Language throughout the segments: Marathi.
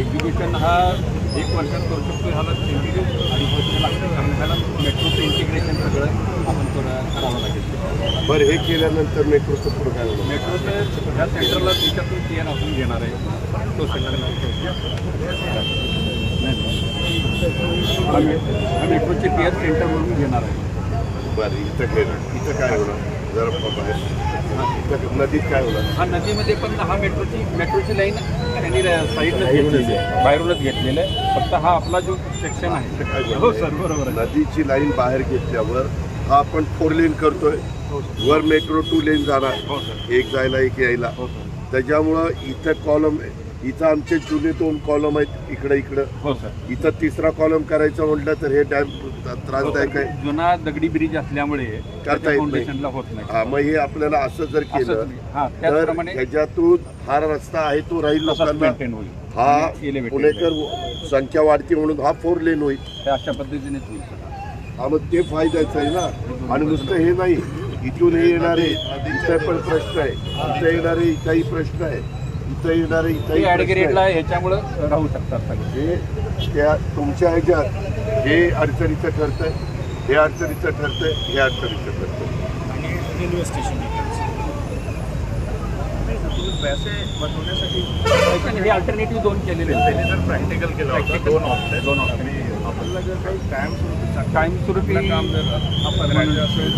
एक्झिक्युशन हा एक वर्षात करू शकतो ह्याला वर्ष लागतं. कारण ह्याला मेट्रोचं इंटिग्रेशन सगळं आपण करावं लागेल. बरं हे केल्यानंतर मेट्रोचं पुढं काय मेट्रोचं ह्या सेंटरला त्याच्यातून टी एन आपण घेणार आहे. तो सेंटरला मेट्रोचे टी एन सेंटर म्हणून घेणार आहे. बरं इथं केलं. इथं काय होणार? जरा नदीत काय होणार? हा नदीमध्ये पण हा मेट्रोची मेट्रोची लाईन त्यांनी साईडनं घेतलेली आहे. बाहेरूनच घेतलेलं आहे. फक्त हा आपला जो सेक्शन आहे. हो सर बरोबर नदीची लाईन बाहेर घेतल्यावर हा आपण फोर लेन करतोय. वर मेट्रो टू लेन जाणार. हो एक जायला एक यायला. हो त्याच्यामुळं इथं कॉलम इथं आमचे जुने दोन कॉलम आहेत इकडं इकडं. हो सर. इथं तिसरा कॉलम करायचं म्हटलं तर हे डॅम त्रासदायक आहे. जुना दगडी ब्रिज असल्यामुळे करता येत नाही. फाउंडेशनला होत नाही. हा मग हे आपल्याला असं जर केलं असंच हा तर त्याचप्रमाणे ह्याच्यातून हा रस्ता आहे तो राहील तसाच लोकांना. मेंटेन होईल. हा आणि elevated पुणेकर संख्या वाढती म्हणून हा फोर लेन होईल. हे अशा पद्धतीनेच होईल सर. हा मग ते फायद्याचं आहे ना. आणि नुसतं हे नाही इथून हे येणारे इथं पण प्रश्न आहे इथं येणारे इथंही प्रश्न आहे. इथं येणारे हे ऍडगेटला आहे. ह्याच्यामुळं राहू शकतात सगळे. हे त्या तुमच्या ह्याच्यात हे अडचणीचं ठरतंय हे अडचणीचं ठरतंय हे अडचणीचं ठरतंय. आणि रेल्वे स्टेशन वैसे बनवण्यासाठी हे अल्टरनेटिव्ह दोन केलेले त्यांनी जर प्रॅक्टिकल केलं होतं दोन ऑप्शन दोन ऑप्शन आपल्याला जर काही कायमस्वरूपी कायमस्वरूपी काम जर आपण असेल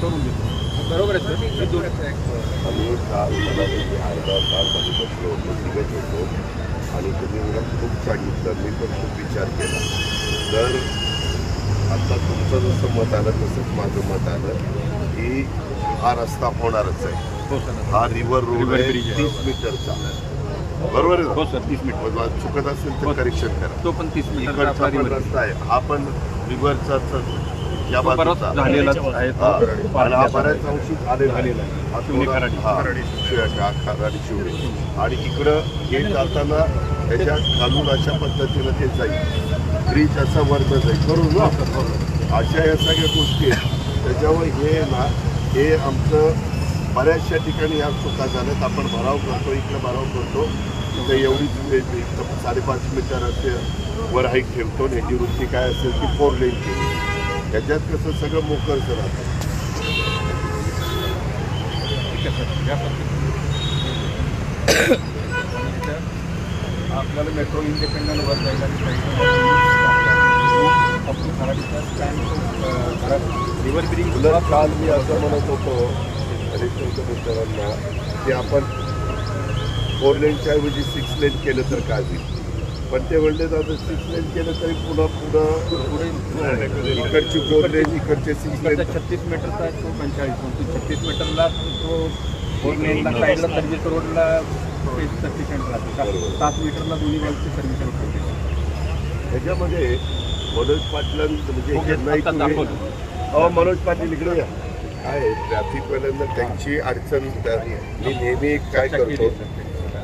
करून देतो. बरोबर आहे हे आम्ही काल मला अर्धा तास आम्ही बसलो होतो निघत होतो. आणि तुम्ही मला खूप सांगितलं मी पण खूप विचार केला. तर आता तुमचं जसं मत आलं तसंच माझं मत आलं की हा रस्ता होणारच आहे. हो हा रिव्हर रोड. तीस मीटरचा बरोबर आहे हो सर तीस मिनिट चुकत असेल हो. तर करेक्शन करा. तो पण तीस रिव्हर रस्ता आहे हा पण रिव्हरचा या बाजूचा. झालेलाच आहे तो आणि हा बऱ्याच अंशी झालेला झालेला आहे. हा थोडा-. हा. शिव- हा, खराडी शिवणे आणि इकडं हे जाताना त्याच्या खालून अशा पद्धतीनं ते जाईल. ब्रिज असा वरनं जाईल. बरोबर ना? अशा या सगळ्या गोष्टी आहेत. त्याच्यामुळे हे ना हे आमचं बऱ्याचशा ठिकाणी ह्या चुका झाल्यात. आपण भराव करतो इकडं भराव करतो. इथं एवढीच वेळ साडेपाच मीटर असे वर हाईट ठेवतो. आणि ह्याची वृत्ती काय असेल ती फोर लेन ठेवतो त्याच्यात कसं सगळं मोकळचं राहतं. आपल्याला मेट्रो इंडिपेंडंट वर जायला उलट काल मी असं म्हणत होतो हरिश्चंद्र मित्रांना की आपण फोर लेनच्या ऐवजी सिक्स लेन केलं तर काय होईल पण ते म्हणले आता सिक्स लेन केलं तरी पुन्हा पुढं इकडची लेन इकडचे छत्तीस मीटरचा आहे तो पंचेचाळीस. छत्तीस मीटरला तो लेनला साईडला सर्व्हिस रोडला सफिशियंट राहते. सात मीटरला दोन्ही बाजूची सर्व्हिस रोड ठेवते त्याच्यामध्ये मनोज पाटलां म्हणजे हो. अहो मनोज पाटील इकडे या. काय ट्रॅफिकवाल्यांना त्यांची अडचण मी नेहमी काय करतो.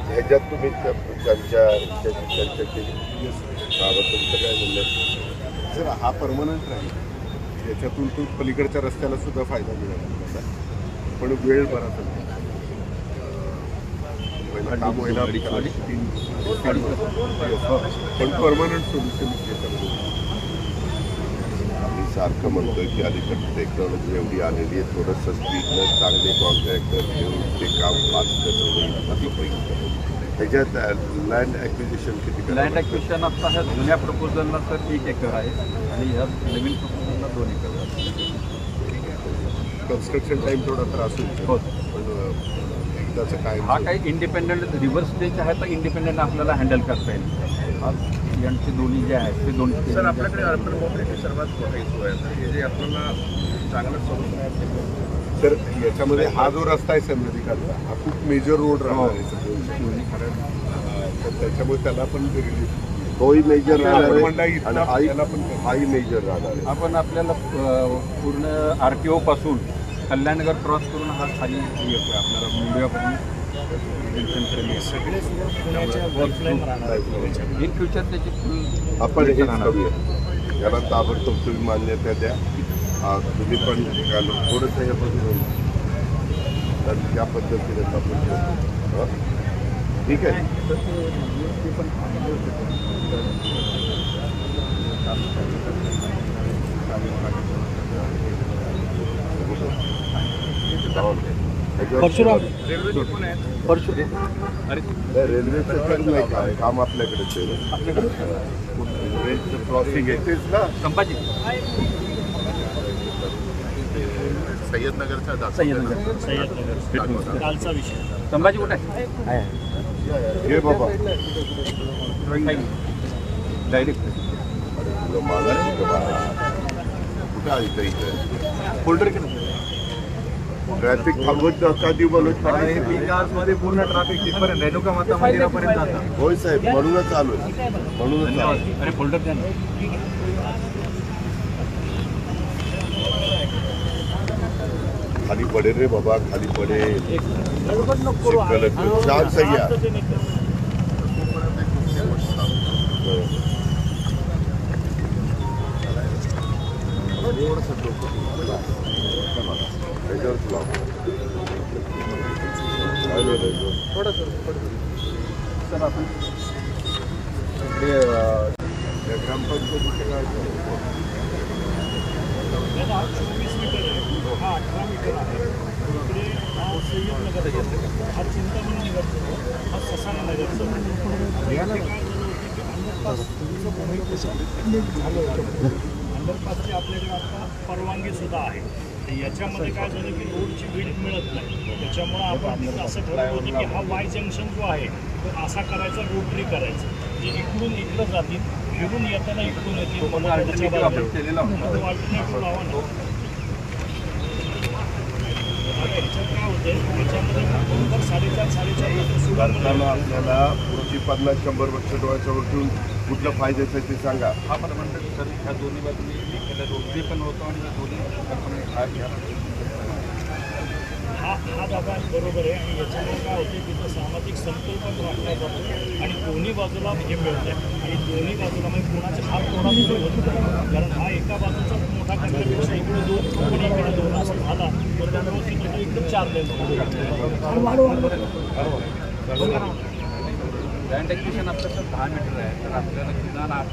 ह्याच्यात तुम्ही त्या- त्यांच्या त्यांची चर्चा केली बाबा तुमचं काय म्हणणं सर हा परमनंट राहील. याच्यातून तो पलीकडच्या रस्त्याला सुद्धा फायदा मिळाला. पण वेळ बराच काम व्हायला. पण परमनंट सोल्युशन आम्ही सारखं म्हणतोय की अलीकडे टेक्नॉलॉजी एवढी आलेली आहे थोडंसं स्पीडनं चांगले कॉन्ट्रॅक्टर घेऊन ते काम फास्ट कसं होईल असं पाहिजे त्याच्यात लँड ॲक्विजिशन किती लँड लागतं? ॲक्विशन आता ह्या जुन्या प्रपोजलला तर एक एकर आहे आणि ह्या नवीन प्रपोजलला दोन एकर आहे. कन्स्ट्रक्शन टाइम थोडा त्रास होईल हो. पण अं, एकदाचं काय हा काही इंडिपेंडंट रिव्हर्स स्टेज आहे तर इंडिपेंडंट आपल्याला हँडल करता येईल हा यांचे दोन्ही जे आहेत ते दोन सर आपल्याकडे अर्बन मोबिलिटी सर्वात मोठी आहे हे जे आपल्याला चांगलं सोल्युशन आहे तर याच्यामध्ये हा जो रस्ता आहे सर नदीकाठचा हा खूप मेजर रोड राहणार आहे. कारण अं, तर त्याच्यामुळे त्याला पण तोही मेजर आपण राहणार आहे. पण- हाही मेजर राहणार आहे. आपण आपल्याला पूर्ण आर टी ओपासून कल्याणनगर क्रॉस करून हा खाली येतो आपल्याला मुंबईपर्यंत. आहे. इन फ्युचर त्याची आपण राहणार. करूया. याला ताबडतोब तुम्ही मान्यता द्या. हा, तुम्ही पण काल थोडंसं हे बघून तर त्या पद्धतीने आपण करू. ठीक आहे परशुराम। रेल्वे पण रेल्वेचं नाही काय काम रेल्वेचं क्रॉसिंग आहे तेच ना संभाजी सय्यदनगरच्या कालचा विषय. संभाजी कुठे आहे? घे बाबा. डायरेक्ट तुला मागायचं का बाळा? कुठं आहे इथं इथं? फोल्डर केलं ट्रॅफिक थांबवत का देऊ मनोजमध्ये पूर्ण ट्रॅफिक तिथपर्यंत रेणुका माता मंदिरापर्यंत जातं. होय साहेब म्हणूनच आलोय. म्हणूनच आलोय. अरे फोल्डर द्या ना. खाली पडेल रे बाबा खाली पडेल. कलेक्टर चार सह्या अठरा मीटर आहे इकडे हा हा चिंतामणी हा अंडरपासची आपल्याकडे आता परवानगी सुद्धा आहे तर याच्यामध्ये काय झालं की रोडची विड मिळत नाही त्याच्यामुळं आपण असं ठरवलं होतं की हा वाय जंक्शन जो आहे तो असा करायचा रोटरी करायचा जे इकडून इकडं जातील फिरून येताना इकडून येतील त्याच्या आपण बाजूला. केलेला तो लावा ना. आता साडेचार साडेचार करताना आपल्याला पुढची पन्नास शंभर वर्ष डोळ्याच्या वरतून कुठलं फायद्याचं आहे ते सांगा. हा मला म्हणतात सर ह्या दोन्ही बाजूनी मी केलं रोटरी पण होतं आणि दोन्ही आपण हा हा दादा बरोबर आहे आणि याच्यामुळे काय होते तिथं सामाजिक समतोल पण राखला जातो आणि दोन्ही बाजूला हे मिळतं आणि दोन्ही बाजूला म्हणजे कोणाचे हात तोडापुढे होत नाही. कारण हा एका बाजूचा मोठा करण्यापेक्षा इकडे दोन कोणी इकडे दोन असं झाला तर त्या व्यवस्थित होतं इकडे चार लेन लँड ॲक्विशन आपलं सर दहा मीटर आहे. तर आपल्याला किमान आठ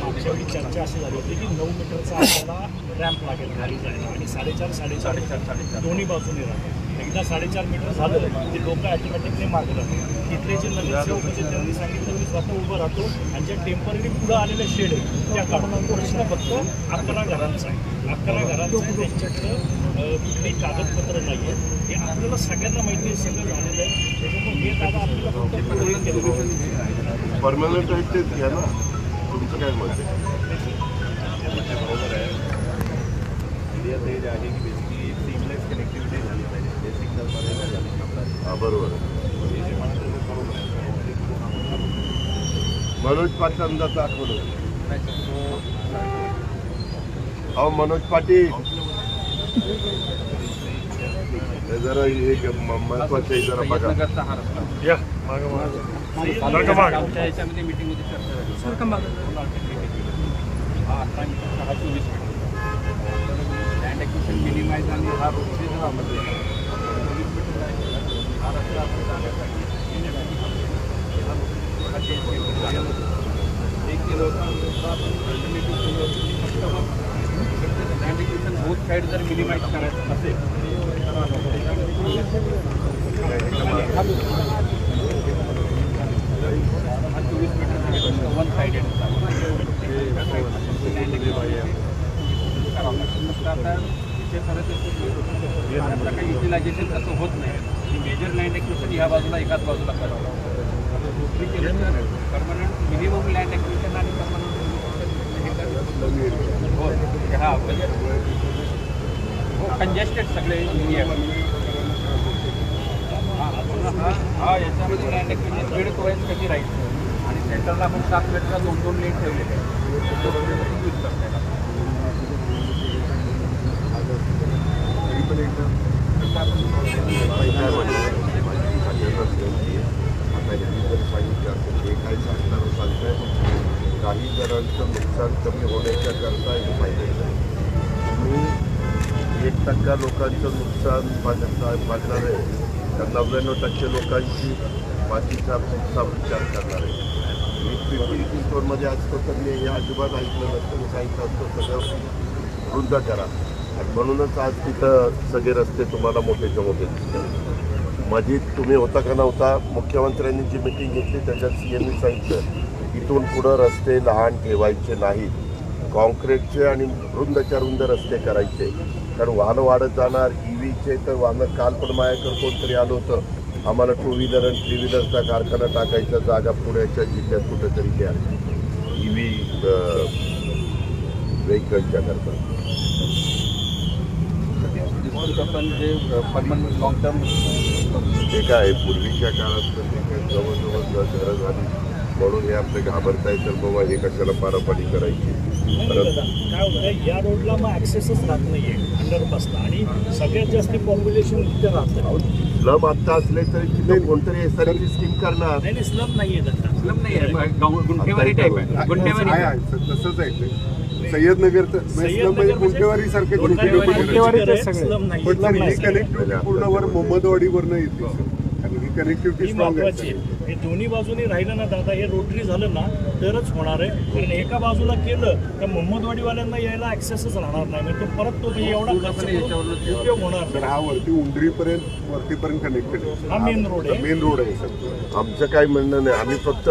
मागच्या वेळी चर्चा अशी झाली होती की नऊ मीटरचा आपल्याला रॅम्प लागेल खाली जायला आणि साडेचार साडेचार साडेचार साडेचार. दोन्ही बाजूने राहतात एकदा साडेचार मीटर झालं की लोक ॲटोमॅटिकली मागलं तिथले जे नगरसेवक होते त्यांनी सांगितलं मी स्वतः उभं राहतो आणि ज्या टेंपररी पुढं आलेल्या शेड आहे त्या काढून प्रश्न फक्त अकरा घरांचा आहे. अकरा घरांचा त्यांच्याकडं कुठली कागदपत्र नाही आहे आपल्याला सगळ्यांना माहिती सगळं झालेलं आहे. परमनंट आहेत तेच घ्या ना तुमचं काय मत आहे. बरोबर आहे इंडिया ते झाली बरोबर मनोज हे जे बरोबर. मनोज अहो मनोज पाटील. जरा एक महत्वाचं आहे जरा बघा. या मागं मागं. आमच्या याच्यामध्ये मीटिंगमध्ये चर्चा झाली. सर का हा हा चोवीस लँड ॲक्विशन मिनिमाइज आणि हा रोडचे जर आपण चोवीस मीटर आहे हा रस्ता आपण जाण्यासाठी road- जे केलं. होतं. एक केलं आपण फक्त मग लँड ॲक्विशन बोथ साईड जर मिनिमाइज करायचं असेल हा चोवीस मीटर वन साइडेड आता विषय खरं तर आता काही युटिलायझेशन तसं होत नाही मेजर लँड ॲक्विशन ह्या बाजूला एकाच बाजूला करावं दुसरी केलं तर परमनंट मिनिमम लँड ॲक्विशन आणि परमनंट हो हा म्हणजे हो कंजेस्टेड सगळे एरिया हा हा हा याच्यामध्ये लँड ॲक्विशन बेड वाईज कधी राहील? आणि सेंटरला आपण सात मीटरला दोन दोन लेन ठेवलेले आहे यूज करता येतात तरी पण एकदा काय म्हणतो आता यांनी जर सांगितलं असेल हे काय सांगणार सांगताय काही जणांचं नुकसान कमी होण्याच्या करता हे फायद्याचं आहे. तुम्ही एक टक्का लोकांचं नुकसान भागणार भागणार आहे. तर नव्याण्णव टक्के लोकांची बाकीचा नुकसान विचार करणार आहे. मी पिंपरी स्टोअरमध्ये असतो तर मी हे अजिबात ऐकलं नसतं मी सांगितलं असतं सगळं वृद्ध करा. आणि म्हणूनच आज तिथं सगळे रस्ते तुम्हाला मोठेच्या मोठे दिसतात. मधीत तुम्ही होता का नव्हता? मुख्यमंत्र्यांनी जी मिटिंग घेतली त्याच्यात सी एमनी सांगितलं इथून पुढं रस्ते लहान ठेवायचे नाहीत. कॉन्क्रीटचे आणि रुंदच्या रुंद रस्ते करायचे. कारण वाहनं वाढत जाणार ई तर वाहनं काल पण माझ्याकडे कोणतरी आलं होतं. आम्हाला टू व्हीलर आणि थ्री व्हीलरचा कारखाना टाकायचा जागा पुण्याच्या जिल्ह्यात कुठेतरी द्या ई व्ही व्हेकलच्या करता आपण जे परमनंट लॉंग टर्म ते काय पूर्वीच्या काळात तर ते काय जवळजवळ घरं झाली म्हणून हे आपले घाबरताय तर बाबा हे कशाला पारापाडी करायची? काय होतं या रोडला मग ॲक्सेसच राहत नाहीये अंडरपासला आणि सगळ्यात जास्त पॉप्युलेशन तिथे राहतं. स्लम आत्ता असले तरी तिथे कोणतरी एस स्कीम करणार. नाही नाही स्लम नाहीये स्लम नाही आहे मग गाव- गुंठेवारी टाईप आहे. गुंठेवारी आहे, आहे. स- तसंच आहे ते. सय्यदनगर तर सय्यदनगर गुंठेवारी सारखे स्लम नाही पण स्लम ही नाही. कनेक्टिव्हिटी पूर्ण वर मोहम्मदवाडीवरनं येते. सर. ही कनेक्टिव्हिटी स्ट्रॉंग महत्वाची आहे. आहे. हे दोन्ही बाजूनी राहिलं ना दादा हे रोटरी झालं ना तरच होणार आहे. कारण एका बाजूला केलं तर मोहम्मदवाडीवाल्यांना यायला ऍक्सेसच राहणार नाही. म्हणजे तो परत तो एवढा खर्च उपयोग होणार तर. हा वरती उंडरीपर्यंत वरतीपर्यंत कनेक्टेड आहे. हा main road आहे. मेन रोड आहे सर. आमचं काही म्हणणं नाही. आम्ही फक्त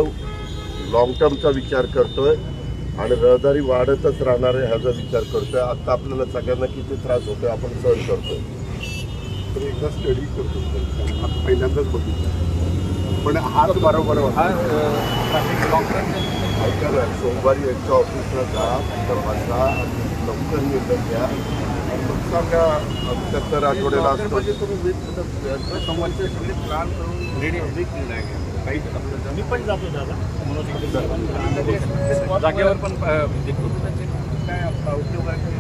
लॉंग टर्मचा विचार करतोय आणि रहदारी वाढतच राहणार आहे ह्याचा विचार करतोय. आता आपल्याला सगळ्यांना किती त्रास होतोय आपण सहन करतोय. एकदा स्टडी करतो. आता पहिल्यांदाच बघितलं. पण हाच बरोबर हा ट्रॅफिक लॉंग टर्म ऐका ना सोमवारी यांच्या ऑफिसला जा तर आणि लवकर निर्णय घ्या. सांगा सत्तर आठवड्याला असतो. सोमवारचे सगळे प्लॅन करून रेडी आहे काही आपलं मी पण जातो दादा. जागेवर पण म्हणजे काय उपयोग आहे.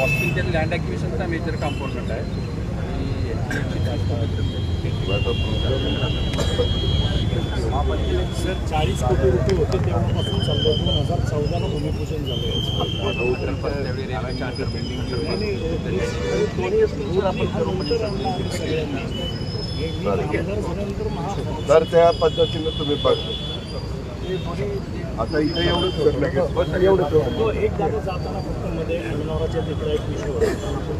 हॉस्पिटल लँड ॲक्विशनचा मेजर कॉम्पोनंट आहे. सर चाळीस कोटी रुपये होते तेव्हापासून चाललं दोन हजार चौदाला भूमिपूजन झालं. तर त्या पद्धतीनं तुम्ही बघा. आता इथे एवढंच एवढंच. तो एक जागा जाताना फक्त मध्ये अॅमिनॉराच्या तिकडे एक विषय होता.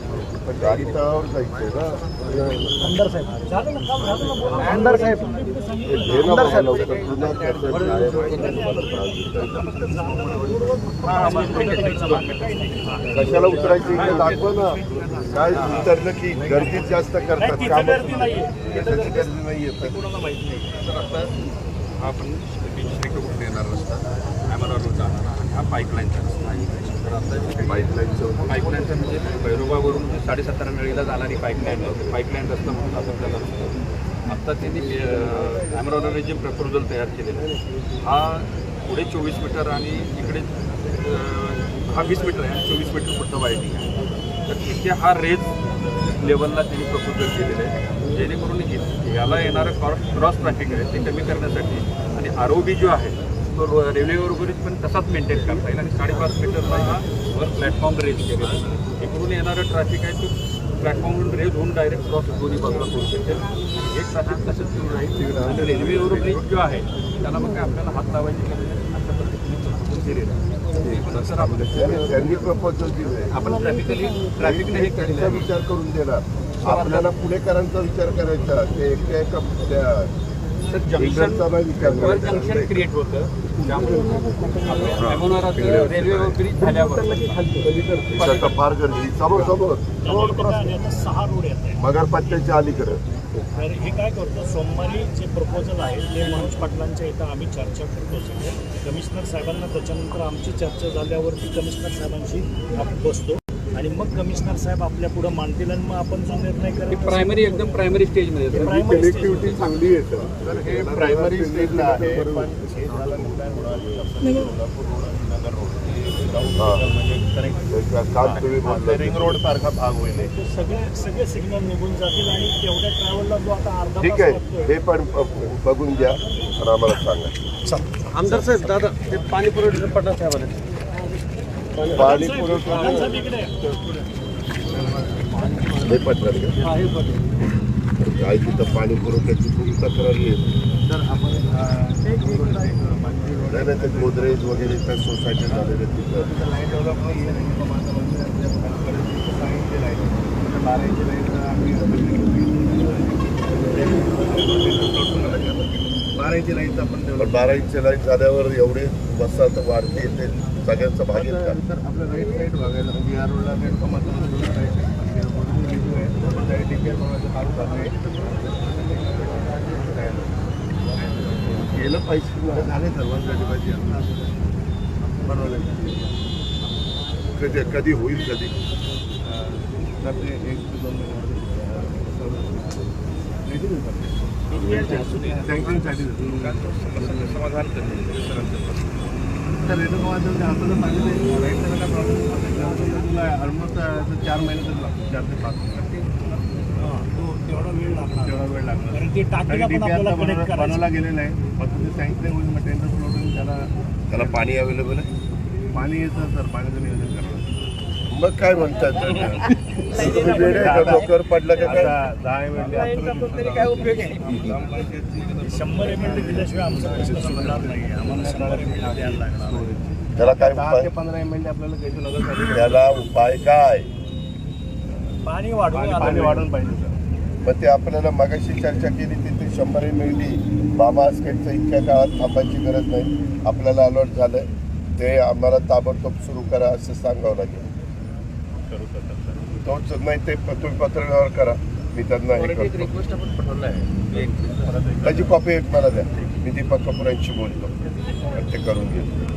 त्याचं तळावर जायचंय ना आमदार साहेब आमदार हे लवकर. जुन्या तुम्हाला त्रास. कशाला उतरायचं? इकडे दाखवा ना. काय उतरलं की गर्दीत जास्त नाही करतात काम गर्दी कशाची गर्दी गर्दी नाही येत कोणाला माहीत नाही. तर आता हा आपण श्रीकृष्ण येणार रस्ता? ॲमरावरून जाणारा आणि हा पाईपलाईनचा रस्ता आहे. पाईपलाईनचं म्हणजे भैरोबावरून जे साडेसतरा नळीला जाणारी पाईपलाईन पाईपलाईन रस्ता म्हणून आपण त्याला आत्ता त्यांनी ॲमरावरने जे प्रपोजल तयार केलेलं आहे हा पुढे चोवीस मीटर आणि इकडे हा वीस मीटर आहे आणि चोवीस मीटर पुढचं वायटिंग आहे. तर तिथे हा रेज लेवलला त्यांनी प्रपोजल केलेलं आहे. जेणेकरून याला येणारं क्रॉस क्रॉस ट्रॅफिक आहे ते कमी करण्यासाठी आणि आर ओ बी जो आहे तो रो- रेल्वे बरोबरच पण तसाच मेंटेन करता येईल. आणि साडेपाच मीटरला हा वर प्लॅटफॉर्म रेज केलेला आहे. इकडून येणारं ट्रॅफिक आहे तो प्लॅटफॉर्मवरून रेज होऊन डायरेक्ट क्रॉस दोन्ही बाजूला करू शकेल एक ट्रॅफिक तसंच सुरू राहील. आणि रेल्वेवर ब्रिज जो आहे त्याला मग काय आपल्याला हात लावायची गरज नाही. अशा पद्धतीने आहे. त्यांनी- प्रपोजल दिले आपण ट्रॅफिकली ट्रॅफिकने हे केलेलं आहे. विचार करून देणार. आपल्याला पुणेकरांचा विचार करायचा. ते एकट्या एका तर जंक्शन वर क्रिएट होतं. त्यामुळे रेल्वे ब्रिज झाल्यावर. आता फार गर्दी. समोर समोर. Road cross. आता सहा रोड येत आहे मगरपट्ट्याच्या अलीकडं. तर हे काय करतो सोमवारी जे प्रपोजल आहे ते मनोज पाटलांच्या इथं आम्ही चर्चा करतो सगळे. कमिशनर साहेबांना त्याच्यानंतर आमची चर्चा झाल्यावरती कमिशनर साहेबांशी आपण बसतो. आणि मग कमिशनर साहेब आपल्या पुढे मांडतील आणि मग आपण जो निर्णय करायचा प्रायमरी एकदम प्रायमरी स्टेजमध्ये कनेक्टिव्हिटी चांगली आहे हे प्रायमरी स्टेजला आहे पण हे झालं काय होणार रिंग रोड सारखा भाग होईल हे. सगळे सगळे सिग्नल निघून जातील आणि तेवढ्या ट्रॅव्हलला जो आता अर्धा ठीक आहे हे पण बघून घ्या आम्हाला सांगा. आमदार साहेब दादा ते पाणी पुरवठा पडला साहेबांना पाणी पुरवठा? काय तिथं पाणी पुरवठ्याची खूप तक्रार येईल नाही ते गोदरेज वगैरे त्या सोसायटी झालेले तिथं. बारा इंची आपण बारा इंच लाइट झाल्यावर एवढे वसाहत वाढते ते सगळ्यांचा भागेल का? तर आपलं राईट साईड बघायला म्हणजे या रोडला राईट पाहिजे. झाले सर्वांसाठी पाहिजे बनवलं कधी कधी होईल कधी? एक दोन समाधान तर काय प्रॉब्लेम तुला ऑलमोस्ट चार महिने तरी लागतो चार ते पाच महिने हा, तो तेवढा वेळ तेवढा वेळ कारण बनवला- गेलेला आहे. फक्त ते सँक्शन होईल मग टेंडर त्याला त्याला पाणी अवेलेबल आहे? पाणी येतं तर पाण्याचं नियोजन करणार मग काय म्हणतात? तुम्ही वेडे आहे का? डोक्यावर पडलं का काय आता दहा मिनिटे काय उपयोग शंभर एम एल दिल्याशिवाय आमचा प्रश्न सुटणार नाही आम्हाला शंभर एम एल द्यायला लागणार त्याला काय उपाय पंधरा एम एल आपल्याला त्याला उपाय काय? पाणी वाढवून पाणी पाणी. वाढून पाहिजे सर. मग ते आपल्याला मगाशी चर्चा केली तिथे शंभर मिळली बाबा आस्केटचं इतक्या काळात थांबायची गरज नाही. आपल्याला अलर्ट झालंय. ते आम्हाला ताबडतोब सुरू करा असं सांगावं लागेल. तोच नाही ते तुम्ही पत्रव्यवहार करा. मी त्यांना हे करतो. रिक्वेस्ट आपण पाठवलं आहे. एक परत एक त्याची कॉपी एक मला द्या. मी दीपक कपूरांशी बोलतो. ते करून घेतो.